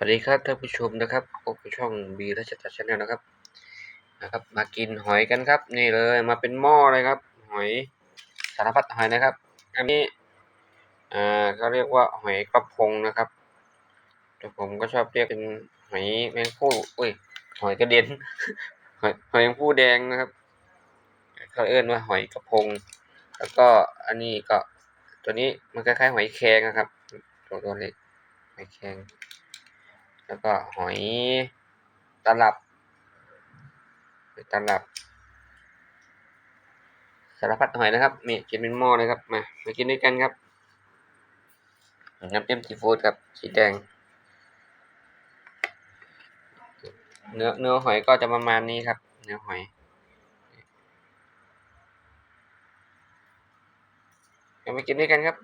สวัสดีครับท่านผู้ชมนะครับพบกับช่องบีรัชตัดชาแนลนะครับนะครับ มากินหอยกันครับ นี่เลยมาเป็นหม้อเลยครับ หอยสารพัดหอยนะครับ อันนี้อ่าเขาเรียกว่าหอยกระพงนะครับแต่ผมก็ชอบเรียกเป็นหอยแมงผู้อุ้ยหอยกระเด็นหอยหอยแมงผู้แดงนะครับเขาเอิ้นว่าหอยกระพง แล้วก็อันนี้ก็ตัวนี้มันคล้ายๆหอยแครงนะครับ ตัวตัวเล็กหอยแครง แล้วก็หอยตลับหอยตลับสารพัดหอยนะครับนี่กินเป็นหม้อเลยครับมามากินด้วยกันครับน้ำจิ้มซีฟู้ดครับสีแดง เนื้อเนื้อหอยก็จะประมาณนี้ครับ เนื้อหอยเดี๋ยวมากินด้วยกันครับ